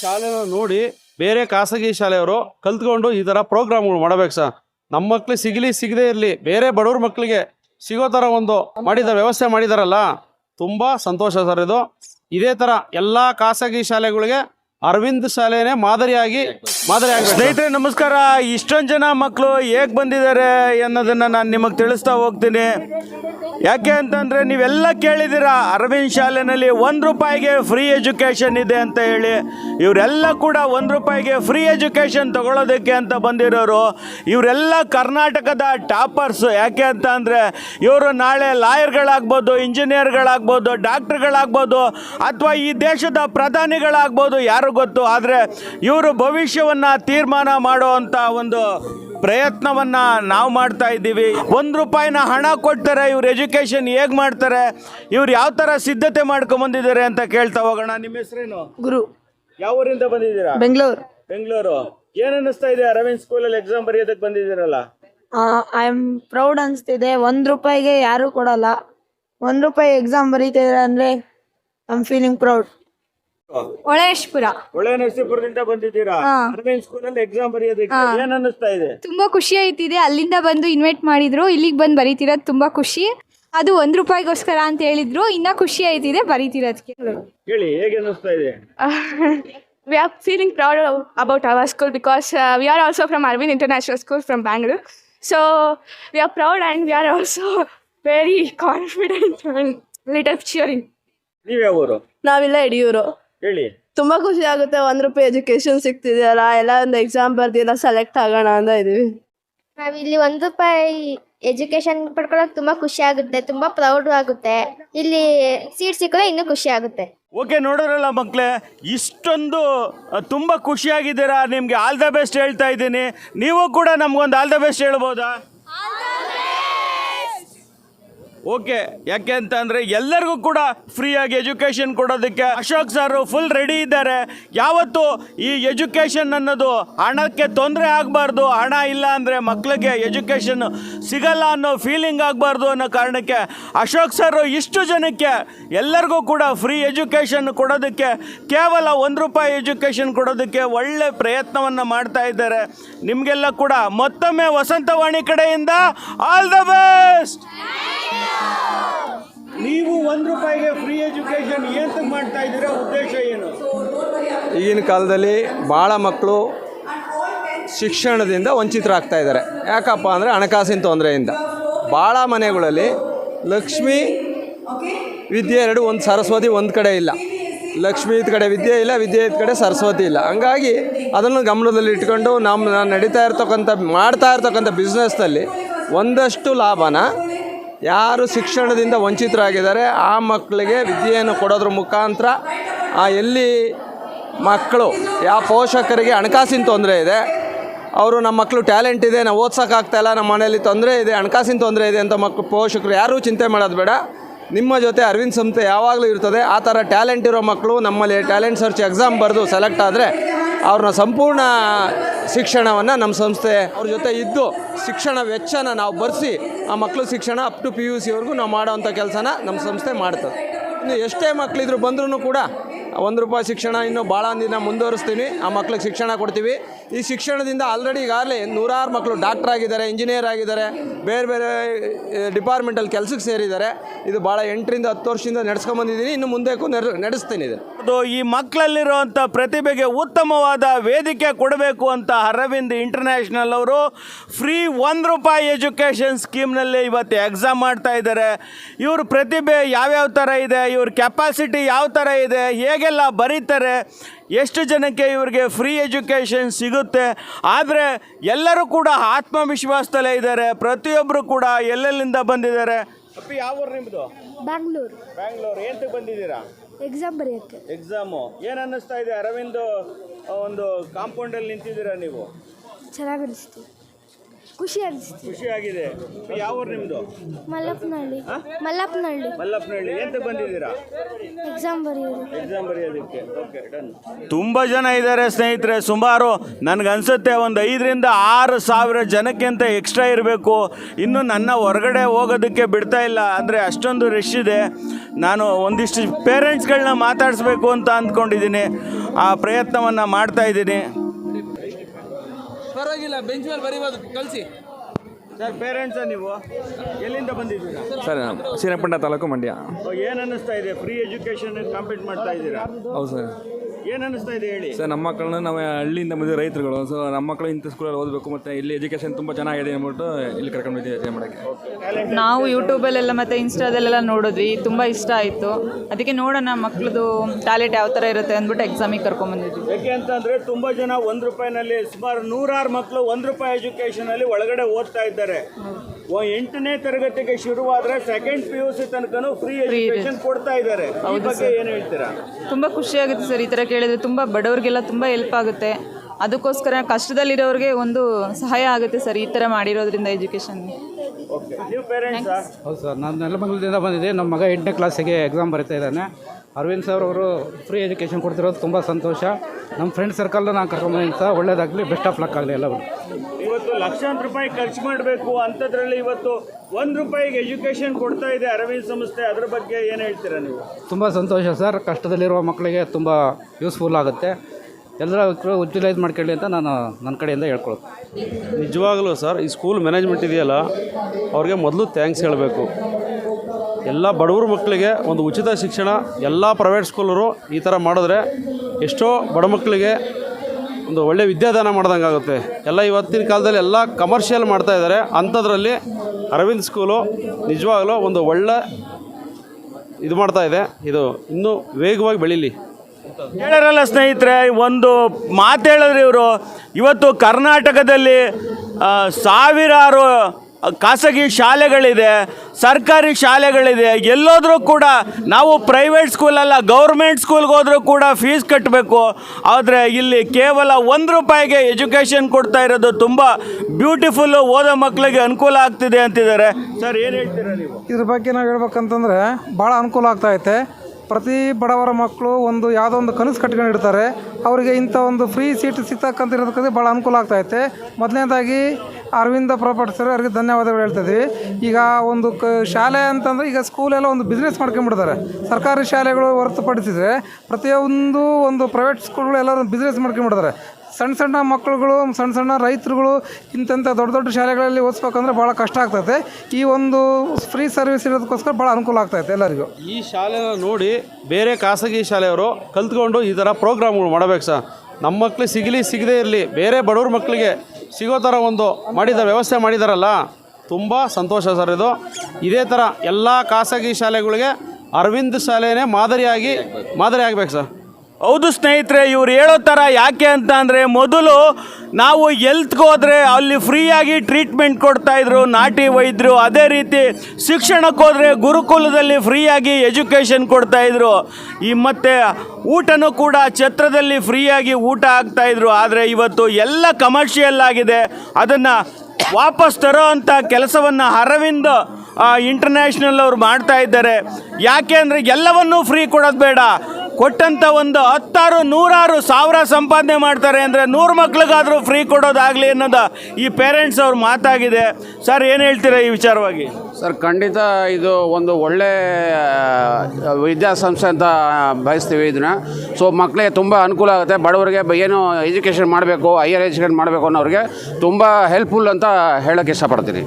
ಶಾಲೆನ ನೋಡಿ ಬೇರೆ ಖಾಸಗಿ ಶಾಲೆಯವರು ಕಲ್ತ್ಕೊಂಡು ಈ ಥರ ಪ್ರೋಗ್ರಾಮ್ಗಳು ಮಾಡಬೇಕು ಸರ್. ನಮ್ಮ ಮಕ್ಳು ಸಿಗಲಿ, ಸಿಗದೇ ಇರಲಿ, ಬೇರೆ ಬಡವ್ರ ಮಕ್ಕಳಿಗೆ ಸಿಗೋ ಥರ ಒಂದು ಮಾಡಿದ ವ್ಯವಸ್ಥೆ ಮಾಡಿದಾರಲ್ಲ, ತುಂಬ ಸಂತೋಷ ಸರ್ ಇದು. ಇದೇ ಥರ ಎಲ್ಲ ಖಾಸಗಿ ಶಾಲೆಗಳಿಗೆ ಅರವಿಂದ್ ಶಾಲೆನೇ ಮಾದರಿಯಾಗಿ ಸ್ನೇಹಿತರೆ, ನಮಸ್ಕಾರ. ಇಷ್ಟೊಂದು ಜನ ಮಕ್ಕಳು ಹೇಗೆ ಬಂದಿದ್ದಾರೆ ಅನ್ನೋದನ್ನು ನಾನು ನಿಮಗೆ ತಿಳಿಸ್ತಾ ಹೋಗ್ತೀನಿ. ಯಾಕೆ ಅಂತಂದರೆ ನೀವೆಲ್ಲ ಕೇಳಿದ್ದೀರಾ, ಅರವಿಂದ್ ಶಾಲೆನಲ್ಲಿ ಒಂದು ರೂಪಾಯಿಗೆ ಫ್ರೀ ಎಜುಕೇಷನ್ ಇದೆ ಅಂತ ಹೇಳಿ. ಇವರೆಲ್ಲ ಕೂಡ ಒಂದು ರೂಪಾಯಿಗೆ ಫ್ರೀ ಎಜುಕೇಷನ್ ತಗೊಳ್ಳೋದಕ್ಕೆ ಅಂತ ಬಂದಿರೋರು. ಇವರೆಲ್ಲ ಕರ್ನಾಟಕದ ಟಾಪರ್ಸ್. ಯಾಕೆ ಅಂತ ಅಂದರೆ ಇವರು ನಾಳೆ ಲಾಯರ್ಗಳಾಗ್ಬೋದು, ಇಂಜಿನಿಯರ್ಗಳಾಗ್ಬೋದು, ಡಾಕ್ಟ್ರುಗಳಾಗ್ಬೋದು, ಅಥವಾ ಈ ದೇಶದ ಪ್ರಧಾನಿಗಳಾಗ್ಬೋದು, ಯಾರು ಗೊತ್ತು? ಆದರೆ ಇವರು ಭವಿಷ್ಯವನ್ನು ತೀರ್ಮಾನ ಅಂತ ಒಂದು ಪ್ರಯತ್ನವನ್ನ ನಾವು ಮಾಡ್ತಾ ಇದ್ದೀವಿ. ಒಂದು ರೂಪಾಯಿನ ಹಣ ಕೊಡ್ತಾರೆ ಇವ್ರು ಎಜುಕೇಶನ್ ಹೇಗೆ ಮಾಡ್ತಾರೆ ಇವ್ರು ಯಾವ ಥರ ಸಿದ್ಧತೆ ಮಾಡ್ಕೊಂಬಂದಿದ್ದಾರೆ ಅಂತ ಕೇಳ್ತಾ ಹೋಗೋಣ. ನಿಮ್ಮ ಹೆಸರೇನು? ಗುರು. ಯಾವ ಊರಿಂದ ಬಂದಿದ್ದೀರಾ? ಬೆಂಗಳೂರು. ಬೆಂಗಳೂರು. ಏನ್ ಅನ್ನಿಸ್ತಾ ಇದೆ? ಅರವಿಂದ್ ಸ್ಕೂಲಲ್ಲಿ ಎಕ್ಸಾಮ್ ಬರೆಯೋದಕ್ಕೆ ಬಂದಿದ್ದೀರಲ್ಲ? ಐ ಆಮ್ ಪ್ರೌಡ್ ಅನಿಸ್ತಿದೆ. ಒಂದು ರೂಪಾಯಿಗೆ ಯಾರು ಕೊಡಲ್ಲ. ಒಂದು ರೂಪಾಯಿ ಎಕ್ಸಾಮ್ ಬರೀತಿದ್ರೆ ಅಂದರೆ ಐ ಆಮ್ ಫೀಲಿಂಗ್ ಪ್ರೌಡ್ ಒಳೇಶ್ಪುರ ಒಳ್ಳೆ ನರಸೀಪುರದಿಂದ ಬಂದಿದ್ದೀರಾ ಅರವಿಂದ್ ಸ್ಕೂಲಲ್ಲಿ ಎಕ್ಸಾಮ್ ಬರೆಯೋದಕ್ಕೆ ಏನ್ ಅನ್ನಿಸ್ತಾ ಇದೆ ತುಂಬಾ ಖುಷಿ ಆಯ್ತಿದೆ ಅಲ್ಲಿಂದ ಬಂದು ಇನ್ವೈಟ್ ಮಾಡಿದ್ರು ಇಲ್ಲಿಗೆ ಬಂದು ಬರೀತಿರೋದು ತುಂಬಾ ಖುಷಿ ಅದು ಒಂದ್ ರೂಪಾಯಿಗೋಸ್ಕರ ಅಂತ ಹೇಳಿದ್ರು ಇನ್ನ ಖುಷಿ ಆಯ್ತಿದೆ ಬರೀತಿರೋದಕ್ಕೆ ಹೇಳಿ ಹೇಗೆ ಅನ್ನಿಸ್ತಾ ಇದೆ we are feeling proud of- about our school because uh, we are also from Arvind International School from Bangalore. So we are proud and we are also very confident and little cheering. ನೀವ್ಯಾವ ಊರು ನಾವೆಲ್ಲ ಯಡಿಯೂರು ಹೇಳಿ. ತುಂಬಾ ಖುಷಿ ಆಗುತ್ತೆ ಒಂದ್ ರೂಪಾಯಿ education ಸಿಗ್ತಿದೆಯಲ್ಲ ಎಲ್ಲ ಒಂದು ಎಕ್ಸಾಮ್ ಬರ್ದಿಲ್ಲ ಸೆಲೆಕ್ಟ್ ಆಗೋಣ ಅಂತ ಇದೀವಿ. ನಾವಿಲ್ಲಿ ಒಂದು ರೂಪಾಯಿ ಎಜುಕೇಶನ್ ಪಡ್ಕೊಳ್ಳೋಕೆ ತುಂಬಾ ಖುಷಿ ಆಗುತ್ತೆ ತುಂಬಾ ಪ್ರೌಡ್ ಆಗುತ್ತೆ. ಇಲ್ಲಿ ಸೀಟ್ ಸಿಕ್ಕರೆ ಇನ್ನೂ ಖುಷಿ ಆಗುತ್ತೆ. ಓಕೆ ನೋಡೋರಲ್ಲ ಮಕ್ಕಳೇ ಇಷ್ಟೊಂದು ತುಂಬಾ ತುಂಬ ಖುಷಿಯಾಗಿದ್ದೀರಾ ನಿಮಗೆ ಆಲ್ ದ ಬೆಸ್ಟ್ ಹೇಳ್ತಾ ಇದ್ದೀನಿ. ನೀವು ಕೂಡ ನಮಗೊಂದು ಆಲ್ ದ ಬೆಸ್ಟ್ ಹೇಳ್ಬೋದಾ? ಓಕೆ, ಯಾಕೆ ಅಂತ ಅಂದರೆ ಎಲ್ಲರಿಗೂ ಕೂಡ ಫ್ರೀಯಾಗಿ ಎಜುಕೇಷನ್ ಕೊಡೋದಕ್ಕೆ ಅಶೋಕ್ ಸರ್ ಫುಲ್ ರೆಡಿ ಇದ್ದಾರೆ. ಯಾವತ್ತು ಈ ಎಜುಕೇಷನ್ ಅನ್ನೋದು ಹಣಕ್ಕೆ ತೊಂದರೆ ಆಗಬಾರ್ದು, ಹಣ ಇಲ್ಲ ಅಂದರೆ ಮಕ್ಕಳಿಗೆ ಎಜುಕೇಷನ್ ಸಿಗಲ್ಲ ಅನ್ನೋ ಫೀಲಿಂಗ್ ಆಗಬಾರ್ದು ಅನ್ನೋ ಕಾರಣಕ್ಕೆ ಅಶೋಕ್ ಸರ್ ಇಷ್ಟು ಜನಕ್ಕೆ ಎಲ್ಲರಿಗೂ ಕೂಡ ಫ್ರೀ ಎಜುಕೇಷನ್ ಕೊಡೋದಕ್ಕೆ ಕೇವಲ ಒಂದು ರೂಪಾಯಿ ಎಜುಕೇಷನ್ ಕೊಡೋದಕ್ಕೆ ಒಳ್ಳೆ ಪ್ರಯತ್ನವನ್ನು ಮಾಡ್ತಾ ಇದ್ದಾರೆ. ನಿಮಗೆಲ್ಲ ಕೂಡ ಮತ್ತೊಮ್ಮೆ ವಸಂತವಾಣಿ ಕಡೆಯಿಂದ ಆಲ್ ದ ಬೆಸ್ಟ್ ನೀವು ಒಂದು ರೂಪಾಯಿಗೆ ಫ್ರೀ ಎಜುಕೇಶನ್ ಏನ್ ಮಾಡ್ತಾ ಇದ್ದೀರಾ? ಉದ್ದೇಶ ಏನು? ಈಗಿನ ಕಾಲದಲ್ಲಿ ಭಾಳ ಮಕ್ಕಳು ಶಿಕ್ಷಣದಿಂದ ವಂಚಿತರಾಗ್ತಾ ಇದ್ದಾರೆ. ಯಾಕಪ್ಪ ಅಂದರೆ ಹಣಕಾಸಿನ ತೊಂದರೆಯಿಂದ. ಭಾಳ ಮನೆಗಳಲ್ಲಿ ಲಕ್ಷ್ಮಿ ವಿದ್ಯೆ ಎರಡು, ಒಂದು ಸರಸ್ವತಿ, ಒಂದು ಕಡೆ ಇಲ್ಲ. ಲಕ್ಷ್ಮಿ ಇದ್ದ ಕಡೆ ವಿದ್ಯೆ ಇಲ್ಲ, ವಿದ್ಯೆ ಇದ್ದ ಕಡೆ ಸರಸ್ವತಿ ಇಲ್ಲ. ಹಂಗಾಗಿ ಅದನ್ನು ಗಮನದಲ್ಲಿ ಇಟ್ಕೊಂಡು ನಮ್ಮ ನಡೀತಾ ಇರ್ತಕ್ಕಂಥ ಮಾಡ್ತಾ ಇರ್ತಕ್ಕಂಥ ಬಿಸ್ನೆಸ್ನಲ್ಲಿ ಒಂದಷ್ಟು ಲಾಭನ ಯಾರು ಶಿಕ್ಷಣದಿಂದ ವಂಚಿತರಾಗಿದ್ದಾರೆ, ಆ ಮಕ್ಕಳಿಗೆ ವಿದ್ಯೆಯನ್ನು ಕೊಡೋದ್ರ ಮುಖಾಂತರ ಆ ಎಲ್ಲಿ ಮಕ್ಕಳು ಯಾವ ಪೋಷಕರಿಗೆ ಹಣಕಾಸಿನ ತೊಂದರೆ ಇದೆ, ಅವರು ನಮ್ಮ ಮಕ್ಕಳು ಟ್ಯಾಲೆಂಟ್ ಇದೆ, ನಾವು ಓದ್ಸೋಕ್ಕಾಗ್ತಾಯಿಲ್ಲ ನಮ್ಮ ಮನೆಯಲ್ಲಿ ತೊಂದರೆ ಇದೆ, ಹಣಕಾಸಿನ ತೊಂದರೆ ಇದೆ ಅಂತ ಮಕ್ಕಳು ಪೋಷಕರು ಯಾರೂ ಚಿಂತೆ ಮಾಡೋದು ಬೇಡ. ನಿಮ್ಮ ಜೊತೆ ಅರವಿಂದ್ ಸಂಸ್ಥೆ ಯಾವಾಗಲೂ ಇರ್ತದೆ. ಆ ಥರ ಟ್ಯಾಲೆಂಟ್ ಇರೋ ಮಕ್ಕಳು ನಮ್ಮಲ್ಲಿ ಟ್ಯಾಲೆಂಟ್ ಸರ್ಚ್ ಎಕ್ಸಾಮ್ ಬರೆದು ಸೆಲೆಕ್ಟ್ ಆದರೆ ಅವ್ರನ್ನ ಸಂಪೂರ್ಣ ಶಿಕ್ಷಣವನ್ನು ನಮ್ಮ ಸಂಸ್ಥೆ ಅವ್ರ ಜೊತೆ ಇದ್ದು ಶಿಕ್ಷಣ ವೆಚ್ಚನ ನಾವು ಬರೆಸಿ ಆ ಮಕ್ಕಳು ಶಿಕ್ಷಣ ಅಪ್ ಟು ಪಿ ಯು ಸಿವರೆಗೂ ನಾವು ಮಾಡೋವಂಥ ಕೆಲಸನ ನಮ್ಮ ಸಂಸ್ಥೆ ಮಾಡ್ತದೆ. ಇನ್ನು ಎಷ್ಟೇ ಮಕ್ಕಳಿದ್ರು ಬಂದ್ರೂ ಕೂಡ ಒಂದು ರೂಪಾಯಿ ಶಿಕ್ಷಣ ಇನ್ನೂ ಭಾಳ ದಿನ ಮುಂದುವರಿಸ್ತೀವಿ ಆ ಮಕ್ಳಿಗೆ ಶಿಕ್ಷಣ ಕೊಡ್ತೀವಿ. ಈ ಶಿಕ್ಷಣದಿಂದ ಆಲ್ರೆಡಿ ಈಗಾಗಲೇ ನೂರಾರು ಮಕ್ಕಳು ಡಾಕ್ಟರ್ ಆಗಿದ್ದಾರೆ ಇಂಜಿನಿಯರ್ ಆಗಿದ್ದಾರೆ, ಬೇರೆ ಬೇರೆ ಡಿಪಾರ್ಟ್ಮೆಂಟಲ್ಲಿ ಕೆಲಸಕ್ಕೆ ಸೇರಿದ್ದಾರೆ. ಇದು ಭಾಳ ಎಂಟರಿಂದ ಹತ್ತು ವರ್ಷದಿಂದ ನಡೆಸ್ಕೊಂಬಂದಿದ್ದೀನಿ. ಇನ್ನು ಮುಂದಕ್ಕೂ ನಡೆಸ್ತೀನಿ ಇದು ಈ ಮಕ್ಕಳಲ್ಲಿರುವಂಥ ಪ್ರತಿಭೆಗೆ ಉತ್ತಮವಾದ ವೇದಿಕೆ ಕೊಡಬೇಕು ಅಂತ ಅರವಿಂದ್ ಇಂಟರ್ನ್ಯಾಷನಲ್ ಅವರು ಫ್ರೀ ಒಂದು ರೂಪಾಯಿ ಎಜುಕೇಷನ್ ಸ್ಕೀಮ್ನಲ್ಲಿ ಇವತ್ತು ಎಕ್ಸಾಮ್ ಮಾಡ್ತಾ ಇದ್ದಾರೆ. ಇವ್ರ ಪ್ರತಿಭೆ ಯಾವ್ಯಾವ ಥರ ಇದೆ, ಇವ್ರ ಕೆಪಾಸಿಟಿ ಯಾವ ಥರ ಇದೆ ಹೇಗೆಲ್ಲ ಬರೀತಾರೆ. ಎಷ್ಟು ಜನಕ್ಕೆ ಇವರಿಗೆ ಫ್ರೀ ಎಜುಕೇಷನ್ ಸಿಗುತ್ತೆ. ಆದರೆ ಎಲ್ಲರೂ ಕೂಡ ಆತ್ಮವಿಶ್ವಾಸದಲ್ಲೇ ಇದ್ದಾರೆ. ಪ್ರತಿಯೊಬ್ಬರು ಕೂಡ ಎಲ್ಲೆಲ್ಲಿಂದ ಬಂದಿದ್ದಾರೆ? ಅಪ್ಪಿ ಯಾವ ಊರು ನಿಮ್ಮದು ಬ್ಯಾಂಗ್ಳೂರು. ಬ್ಯಾಂಗ್ಳೂರು. ಎಂತ ಬಂದಿದ್ದೀರಾ? ಎಕ್ಸಾಮ್ ಬರೆಯೋಕ್ಕೆ. ಎಕ್ಸಾಮು ಏನು ಅನ್ನಿಸ್ತಾ ಇದೆ? ಅರವಿಂದ್ ಒಂದು ಕಾಂಪೌಂಡಲ್ಲಿ ನಿಂತಿದ್ದೀರಾ ನೀವು? ಚೆನ್ನಾಗಿ ಅನಿಸ್ತು. ಖುಷಿ ಅನಿಸ್ತು ಖುಷಿಯಾಗಿದೆ ಯಾವ ಊರು ನಿಮ್ಮದು ಮಲ್ಲಪ್ಪನಹಳ್ಳಿ. ಮಲ್ಲಪ್ಪನಹಳ್ಳಿ. ಮಲ್ಲಪ್ಪನಹಳ್ಳಿ. ಎಂತ ಬಂದಿದ್ದೀರಾ? ಎಕ್ಸಾಮ್ ಬರೆಯೋದು. ಎಕ್ಸಾಮ್ ಬರೆಯೋದಕ್ಕೆ. ಓಕೆ ಡನ್ ತುಂಬ ಜನ ಇದ್ದಾರೆ ಸ್ನೇಹಿತರೆ. ಸುಮಾರು ನನಗನ್ಸುತ್ತೆ ಒಂದು ಐದರಿಂದ ಆರು ಸಾವಿರ ಜನಕ್ಕಿಂತ ಎಕ್ಸ್ಟ್ರಾ ಇರಬೇಕು. ಇನ್ನು ನನ್ನ ಹೊರಗಡೆ ಹೋಗೋದಕ್ಕೆ ಬಿಡ್ತಾ ಇಲ್ಲ. ಅಂದರೆ ಅಷ್ಟೊಂದು ರಶ್ ಇದೆ. ನಾನು ಒಂದಿಷ್ಟು ಪೇರೆಂಟ್ಸ್ಗಳನ್ನ ಮಾತಾಡಿಸ್ಬೇಕು ಅಂತ ಅಂದ್ಕೊಂಡಿದ್ದೀನಿ. ಆ ಪ್ರಯತ್ನವನ್ನು ಮಾಡ್ತಾ ಇದ್ದೀನಿ. ಪರವಾಗಿಲ್ಲ ಬೆಂಚ್ ಮೇಲೆ ಬರೀಬೋದು ಕಳಿಸಿ. ಸರ್ ಪೇರೆಂಟ್ಸ ನೀವು? ಎಲ್ಲಿಂದ ಬಂದಿದ್ದೀರಾ? ಸರ್ ಶ್ರೀರಂಗಪಟ್ಟಣ ತಾಲೂಕು ಮಂಡ್ಯ. ಏನು ಅನ್ನಿಸ್ತಾ ಇದೆ? ಫ್ರೀ ಎಜುಕೇಶನ್ ಕಂಪ್ಲೀಟ್ ಮಾಡ್ತಾ ಇದ್ದೀರಾ? ಹೌದು ಸರ್. ಏನು ಅನ್ನಿಸ್ತಾ ಇದೆ ಹೇಳಿ? ಸರ್ ನಮ್ಮ ಮಕ್ಕಳನ್ನ ನಾವು ಹಳ್ಳಿಯಿಂದ ಬಂದಿದ್ದ ರೈತರುಗಳು ಸೊ ನಮ್ಮ ಮಕ್ಕಳು ಇಂಥ ಸ್ಕೂಲಲ್ಲಿ ಓದಬೇಕು ಮತ್ತು ಇಲ್ಲಿ ಎಜುಕೇಷನ್ ತುಂಬ ಚೆನ್ನಾಗಿದೆ ಅಂದ್ಬಿಟ್ಟು ಇಲ್ಲಿ ಕರ್ಕೊಂಡು ಬಂದಿದ್ದೀವಿ ಮಾಡೋಕ್ಕೆ. ನಾವು ಯೂಟ್ಯೂಬಲ್ಲೆಲ್ಲ ಮತ್ತು ಇನ್ಸ್ಟಾದಲ್ಲೆಲ್ಲ ನೋಡಿದ್ವಿ ತುಂಬ ಇಷ್ಟ ಆಯಿತು. ಅದಕ್ಕೆ ನೋಡೋಣ ಮಕ್ಕಳದು ಟ್ಯಾಲೆಂಟ್ ಯಾವ ಥರ ಇರುತ್ತೆ ಅಂದ್ಬಿಟ್ಟು ಎಕ್ಸಾಮಿಗೆ ಕರ್ಕೊಂಬಂದಿದ್ವಿ ಯಾಕೆ ಅಂತಂದ್ರೆ ತುಂಬಾ ಜನ ಒಂದ್ ರೂಪಾಯಿನಲ್ಲಿ ಸುಮಾರು ನೂರಾರು ಮಕ್ಕಳು ಒಂದ್ ರೂಪಾಯಿ ಎಜುಕೇಶನ್ ಅಲ್ಲಿ ಒಳಗಡೆ ಓದ್ತಾ ಇದ್ದಾರೆ. ಎಂಟನೇ ತರಗತಿಗೆ ಶುರುವಾದ್ರೆ ಸೆಕೆಂಡ್ ಪಿ ಯು ಸಿ ತನಕನೂ ಫ್ರೀ ಎಜುಕೇಶನ್ ಕೊಡ್ತಾ ಇದ್ದಾರೆ. ಈ ಬಗ್ಗೆ ಏನು ಹೇಳ್ತೀರಾ? ತುಂಬ ಖುಷಿಯಾಗುತ್ತೆ ಸರ್ ಈ ಥರ ಕೇಳಿದರೆ ತುಂಬ ಬಡವರಿಗೆಲ್ಲ ತುಂಬ ಹೆಲ್ಪ್ ಆಗುತ್ತೆ. ಅದಕ್ಕೋಸ್ಕರ ಕಷ್ಟದಲ್ಲಿರೋರಿಗೆ ಒಂದು ಸಹಾಯ ಆಗುತ್ತೆ ಸರ್ ಈ ಥರ ಮಾಡಿರೋದ್ರಿಂದ ಎಜುಕೇಷನ್ ಹೌದು ಸರ್. ನಾನು ನೆಲಮಂಗಲದಿಂದ ಬಂದಿದ್ದೆ. ನಮ್ಮ ಮಗ ಎಂಟನೇ ಕ್ಲಾಸಿಗೆ ಎಕ್ಸಾಮ್ ಬರ್ತಾ ಇದ್ದಾನೆ. ಅರವಿಂದ್ ಸರ್ ಅವರು ಫ್ರೀ ಎಜುಕೇಷನ್ ಕೊಡ್ತಿರೋದು ತುಂಬ ಸಂತೋಷ. ನಮ್ಮ ಫ್ರೆಂಡ್ ಸರ್ಕಲ್ನ ನಾನು ಕರ್ಕೊಂಬಂದಿದ್ದೀನಿ ಸಹ ಒಳ್ಳೇದಾಗಲಿ ಬೆಸ್ಟ್ ಆಫ್ ಲಕ್ ಆಗಲಿ ಎಲ್ಲವರು ಇವತ್ತು ಲಕ್ಷಾಂತರ ರೂಪಾಯಿ ಖರ್ಚು ಮಾಡಬೇಕು ಅಂಥದ್ರಲ್ಲಿ ಇವತ್ತು ಒಂದು ರೂಪಾಯಿಗೆ ಎಜುಕೇಷನ್ ಕೊಡ್ತಾ ಇದೆ ಅರವಿಂದ್ ಸಂಸ್ಥೆ. ಅದ್ರ ಬಗ್ಗೆ ಏನು ಹೇಳ್ತೀರಾ ನೀವು? ತುಂಬ ಸಂತೋಷ ಸರ್ ಕಷ್ಟದಲ್ಲಿರುವ ಮಕ್ಕಳಿಗೆ ತುಂಬ ಯೂಸ್ಫುಲ್ ಆಗುತ್ತೆ. ಎಲ್ಲರ ಯುಟಿಲೈಸ್ ಮಾಡ್ಕೊಳ್ಳಿ ಅಂತ ನಾನು ನನ್ನ ಕಡೆಯಿಂದ ಹೇಳ್ಕೊಳ್ತೀನಿ. ನಿಜವಾಗಲೂ ಸರ್ ಈ ಸ್ಕೂಲ್ ಮ್ಯಾನೇಜ್ಮೆಂಟ್ ಇದೆಯಲ್ಲ ಅವ್ರಿಗೆ ಮೊದಲು ಥ್ಯಾಂಕ್ಸ್ ಹೇಳಬೇಕು. ಎಲ್ಲ ಬಡವ್ರ ಮಕ್ಕಳಿಗೆ ಒಂದು ಉಚಿತ ಶಿಕ್ಷಣ ಎಲ್ಲ ಪ್ರೈವೇಟ್ ಸ್ಕೂಲರು ಈ ಥರ ಮಾಡಿದ್ರೆ ಎಷ್ಟೋ ಬಡ ಮಕ್ಕಳಿಗೆ ಒಂದು ಒಳ್ಳೆಯ ವಿದ್ಯಾದಾನ ಮಾಡ್ದಂಗೆ ಆಗುತ್ತೆ. ಎಲ್ಲ ಇವತ್ತಿನ ಕಾಲದಲ್ಲಿ ಎಲ್ಲ ಕಮರ್ಷಿಯಲ್ ಮಾಡ್ತಾ ಇದ್ದಾರೆ. ಅಂಥದ್ರಲ್ಲಿ ಅರವಿಂದ್ ಸ್ಕೂಲು ನಿಜವಾಗಲೂ ಒಂದು ಒಳ್ಳೆ ಇದು ಮಾಡ್ತಾ ಇದೆ. ಇದು ಇನ್ನೂ ವೇಗವಾಗಿ ಬೆಳೀಲಿ. ಹೇಳರಲ್ಲ ಸ್ನೇಹಿತರೆ, ಒಂದು ಮಾತು ಹೇಳಿದ್ರೆ ಇವರು. ಇವತ್ತು ಕರ್ನಾಟಕದಲ್ಲಿ ಸಾವಿರಾರು ಖಾಸಗಿ ಶಾಲೆಗಳಿದೆ, ಸರ್ಕಾರಿ ಶಾಲೆಗಳಿದೆ, ಎಲ್ಲೋದ್ರೂ ಕೂಡ ನಾವು ಪ್ರೈವೇಟ್ ಸ್ಕೂಲಲ್ಲ ಗೌರ್ಮೆಂಟ್ ಸ್ಕೂಲ್ಗೆ ಹೋದರೂ ಕೂಡ ಫೀಸ್ ಕಟ್ಟಬೇಕು ಆದರೆ ಇಲ್ಲಿ ಕೇವಲ ಒಂದು ರೂಪಾಯಿಗೆ ಎಜುಕೇಷನ್ ಕೊಡ್ತಾ ಇರೋದು ತುಂಬ ಬ್ಯೂಟಿಫುಲ್ಲು ಓದೋ ಮಕ್ಕಳಿಗೆ ಅನುಕೂಲ ಆಗ್ತಿದೆ ಅಂತಿದ್ದಾರೆ. ಸರ್, ಏನು ಹೇಳ್ತೀರಾ ನೀವು? ಇದ್ರ ಬಗ್ಗೆ ನಾವು ಹೇಳ್ಬೇಕಂತಂದರೆ ಭಾಳ ಅನುಕೂಲ ಆಗ್ತಾ ಐತೆ. ಪ್ರತಿ ಬಡವರ ಮಕ್ಕಳು ಒಂದು ಯಾವುದೋ ಒಂದು ಕನಸು ಕಟ್ಕೊಂಡಿರ್ತಾರೆ ಅವರಿಗೆ ಇಂಥ ಒಂದು ಫ್ರೀ ಸೀಟ್ ಸಿಗ್ತಕ್ಕಂಥ ಇರೋದಕ್ಕೆ ಭಾಳ ಅನುಕೂಲ ಆಗ್ತಾ ಐತೆ. ಮೊದಲನೇದಾಗಿ ಅರವಿಂದ ಪ್ರಾಪರ್ಟಿ ಅವರಿಗೆ ಧನ್ಯವಾದಗಳು ಹೇಳ್ತಿದ್ವಿ. ಈಗ ಒಂದು ಕ, ಶಾಲೆ ಅಂತಂದರೆ ಈಗ ಸ್ಕೂಲೆಲ್ಲ ಒಂದು ಬಿಸ್ನೆಸ್ ಮಾಡ್ಕೊಂಡ್ಬಿಡ್ತಾರೆ ಸರ್ಕಾರಿ ಶಾಲೆಗಳು ಹೊರತುಪಡಿಸಿದರೆ ಪ್ರತಿಯೊಂದು ಒಂದು ಪ್ರೈವೇಟ್ ಸ್ಕೂಲ್ಗಳು ಎಲ್ಲರೂ ಬಿಸ್ನೆಸ್ ಮಾಡ್ಕೊಂಡ್ಬಿಡ್ತಾರೆ ಸಣ್ಣ ಸಣ್ಣ ಮಕ್ಕಳುಗಳು, ಸಣ್ಣ ಸಣ್ಣ ರೈತರುಗಳು ಇಂಥಂಥ ದೊಡ್ಡ ದೊಡ್ಡ ಶಾಲೆಗಳಲ್ಲಿ ಓದಿಸ್ಬೇಕಂದ್ರೆ ಭಾಳ ಕಷ್ಟ ಆಗ್ತೈತೆ. ಈ ಒಂದು ಫ್ರೀ ಸರ್ವಿಸ್ ಇರೋದಕ್ಕೋಸ್ಕರ ಭಾಳ ಅನುಕೂಲ ಆಗ್ತೈತೆ ಎಲ್ಲರಿಗೂ. ಈ ಶಾಲೆನ ನೋಡಿ ಬೇರೆ ಖಾಸಗಿ ಶಾಲೆಯವರು ಕಲ್ತ್ಕೊಂಡು ಈ ಥರ ಪ್ರೋಗ್ರಾಮ್ಗಳು ಮಾಡಬೇಕು ಸರ್. ನಮ್ಮ ಮಕ್ಕಳು ಸಿಗಲಿ, ಸಿಗದೇ ಇರಲಿ. ಬೇರೆ ಬಡವ್ರ ಮಕ್ಕಳಿಗೆ ಸಿಗೋ ಥರ ಒಂದು ಮಾಡಿದ ವ್ಯವಸ್ಥೆ ಮಾಡಿದಾರಲ್ಲ, ತುಂಬ ಸಂತೋಷ ಸರ್ ಇದು. ಇದೇ ಥರ ಎಲ್ಲ ಖಾಸಗಿ ಶಾಲೆಗಳಿಗೆ ಅರವಿಂದ್ ಶಾಲೆನೇ ಮಾದರಿಯಾಗಿ ಮಾದರಿ ಆಗಬೇಕು ಸರ್. ಹೌದು ಸ್ನೇಹಿತರೆ, ಇವ್ರು ಹೇಳೋ ಥರ ಯಾಕೆ ಅಂತ ಅಂದರೆ ಮೊದಲು ನಾವು ಎಲ್ತ್ಗೆ ಹೋದರೆ ಅಲ್ಲಿ ಫ್ರೀಯಾಗಿ ಟ್ರೀಟ್ಮೆಂಟ್ ಕೊಡ್ತಾಯಿದ್ರು ನಾಟಿ ವೈದ್ಯರು, ಅದೇ ರೀತಿ ಶಿಕ್ಷಣಕ್ಕೆ ಹೋದರೆ ಗುರುಕುಲದಲ್ಲಿ ಫ್ರೀಯಾಗಿ ಎಜುಕೇಷನ್ ಕೊಡ್ತಾಯಿದ್ರು ಈ ಮತ್ತು ಊಟನೂ ಕೂಡ ಛತ್ರದಲ್ಲಿ ಫ್ರೀಯಾಗಿ ಊಟ ಆಗ್ತಾಯಿದ್ರು ಆದರೆ ಇವತ್ತು ಎಲ್ಲ ಕಮರ್ಷಿಯಲ್ ಆಗಿದೆ. ಅದನ್ನು ವಾಪಸ್ ತರೋ ಅಂಥ ಕೆಲಸವನ್ನು ಅರವಿಂದ ಇಂಟರ್ನ್ಯಾಷನಲ್ ಅವ್ರು ಮಾಡ್ತಾ ಇದ್ದಾರೆ. ಯಾಕೆ ಅಂದರೆ ಎಲ್ಲವನ್ನೂ ಫ್ರೀ ಕೊಡೋದು ಬೇಡ. ಕೊಟ್ಟಂಥ ಒಂದು ಹತ್ತಾರು ನೂರಾರು ಸಾವಿರ ಸಂಪಾದನೆ ಮಾಡ್ತಾರೆ ಅಂದರೆ ನೂರು ಮಕ್ಳಿಗಾದರೂ ಫ್ರೀ ಕೊಡೋದಾಗಲಿ ಅನ್ನೋದು ಈ ಪೇರೆಂಟ್ಸ್ ಅವ್ರ ಮಾತಾಗಿದೆ. ಸರ್ ಏನು ಹೇಳ್ತೀರಾ ಈ ವಿಚಾರವಾಗಿ? ಸರ್ ಖಂಡಿತ ಇದು ಒಂದು ಒಳ್ಳೆ ವಿದ್ಯಾಸಂಸ್ಥೆ ಅಂತ ಬಯಸ್ತೀವಿ ಇದನ್ನ. ಸೊ ಮಕ್ಕಳಿಗೆ ತುಂಬ ಅನುಕೂಲ ಆಗುತ್ತೆ. ಬಡವರಿಗೆ ಬ- ಏನು ಎಜುಕೇಷನ್ ಮಾಡಬೇಕು ಹೈಯರ್ ಎಜುಕೇಷನ್ ಮಾಡಬೇಕು ಅನ್ನೋರಿಗೆ ತುಂಬ ಹೆಲ್ಪ್ಫುಲ್ ಅಂತ ಹೇಳೋಕ್ಕೆ ಇಷ್ಟಪಡ್ತೀನಿ.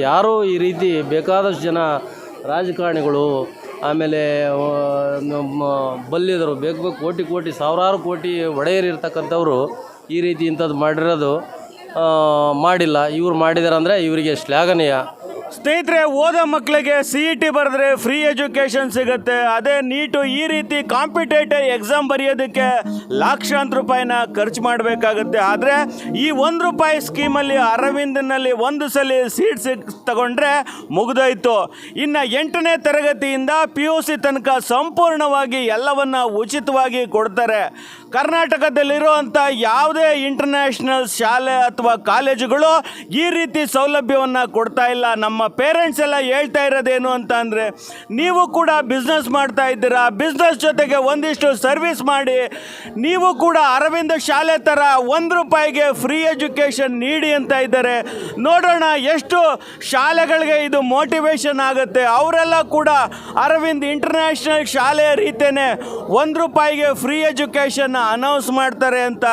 ಯಾರು ಈ ರೀತಿ ಬೇಕಾದಷ್ಟು ಜನ ರಾಜಕಾರಣಿಗಳು ಆಮೇಲೆ ಬಲ್ಲಿದರು ಬೇಕು ಬೇಕು ಕೋಟಿ ಕೋಟಿ, ಸಾವಿರಾರು ಕೋಟಿ ಒಡೆಯರು ಇರ್ತಕ್ಕಂಥವ್ರು ಈ ರೀತಿ ಇಂಥದ್ದು ಮಾಡಿರೋದು ಮಾಡಿಲ್ಲ. ಇವ್ರು ಮಾಡಿದಾರೆ ಅಂದರೆ ಇವರಿಗೆ ಶ್ಲಾಘನೀಯ. ಸ್ನೇಹಿತರೆ, ಓದೋ ಮಕ್ಕಳಿಗೆ ಸಿ ಇ ಟಿ ಬರೆದ್ರೆ ಫ್ರೀ ಎಜುಕೇಷನ್ ಸಿಗುತ್ತೆ. ಅದೇ ನೀಟು ಈ ರೀತಿ ಕಾಂಪಿಟೇಟಿವ್ ಎಕ್ಸಾಮ್ ಬರೆಯೋದಕ್ಕೆ ಲಕ್ಷಾಂತರ ರೂಪಾಯಿನ ಖರ್ಚು ಮಾಡಬೇಕಾಗುತ್ತೆ. ಆದರೆ ಈ ಒಂದು ರೂಪಾಯಿ ಸ್ಕೀಮಲ್ಲಿ ಅರವಿಂದನಲ್ಲಿ ಒಂದು ಸಲ ಸೀಟ್ ಸಿಕ್, ತಗೊಂಡ್ರೆ ಮುಗಿದೋಯ್ತು. ಇನ್ನು ಎಂಟನೇ ತರಗತಿಯಿಂದ ಪಿ ಯು ಸಿ ತನಕ ಸಂಪೂರ್ಣವಾಗಿ ಎಲ್ಲವನ್ನು ಉಚಿತವಾಗಿ ಕೊಡ್ತಾರೆ. ಕರ್ನಾಟಕದಲ್ಲಿರುವಂಥ ಯಾವುದೇ ಇಂಟರ್ನ್ಯಾಷನಲ್ ಶಾಲೆ ಅಥವಾ ಕಾಲೇಜುಗಳು ಈ ರೀತಿ ಸೌಲಭ್ಯವನ್ನು ಕೊಡ್ತಾ ಇಲ್ಲ. ನಮ್ಮ ಪೇರೆಂಟ್ಸ್ ಎಲ್ಲ ಹೇಳ್ತಾ ಇರೋದೇನು ಅಂತ ಅಂದರೆ, ನೀವು ಕೂಡ ಬಿಸ್ನೆಸ್ ಮಾಡ್ತಾ ಇದ್ದೀರಾ ಬಿಸ್ನೆಸ್ ಜೊತೆಗೆ ಒಂದಿಷ್ಟು ಸರ್ವಿಸ್ ಮಾಡಿ, ನೀವು ಕೂಡ ಅರವಿಂದ ಶಾಲೆ ಥರ ಒಂದು ರೂಪಾಯಿಗೆ ಫ್ರೀ ಎಜುಕೇಷನ್ ನೀಡಿ ಅಂತ ಇದ್ದಾರೆ. ನೋಡೋಣ ಎಷ್ಟು ಶಾಲೆಗಳಿಗೆ ಇದು ಮೋಟಿವೇಶನ್ ಆಗುತ್ತೆ. ಅವರೆಲ್ಲ ಕೂಡ ಅರವಿಂದ್ ಇಂಟರ್ನ್ಯಾಷನಲ್ ಶಾಲೆಯ ರೀತಿಯೇ ಒಂದು ರೂಪಾಯಿಗೆ ಫ್ರೀ ಎಜುಕೇಷನ್ ಅನೌನ್ಸ್ ಮಾಡ್ತಾರೆ ಅಂತ.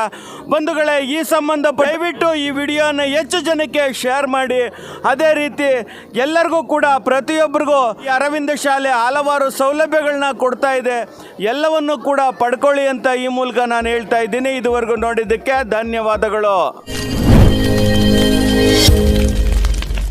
ಬಂಧುಗಳೇ, ಈ ಸಂಬಂಧ ದಯವಿಟ್ಟು ಈ ವಿಡಿಯೋನ ಹೆಚ್ಚು ಜನಕ್ಕೆ ಶೇರ್ ಮಾಡಿ. ಅದೇ ರೀತಿ ಎಲ್ಲರಿಗೂ ಕೂಡ, ಪ್ರತಿಯೊಬ್ಬರಿಗೂ ಈ ಅರವಿಂದ ಶಾಲೆ ಹಲವಾರು ಸೌಲಭ್ಯಗಳನ್ನ ಕೊಡ್ತಾ ಇದೆ. ಎಲ್ಲವನ್ನು ಕೂಡ ಪಡ್ಕೊಳ್ಳಿ ಅಂತ ಈ ಮೂಲಕ ನಾನು ಹೇಳ್ತಾ ಇದ್ದೀನಿ. ಇದುವರೆಗೂ ನೋಡಿದ್ದಕ್ಕೆ ಧನ್ಯವಾದಗಳು.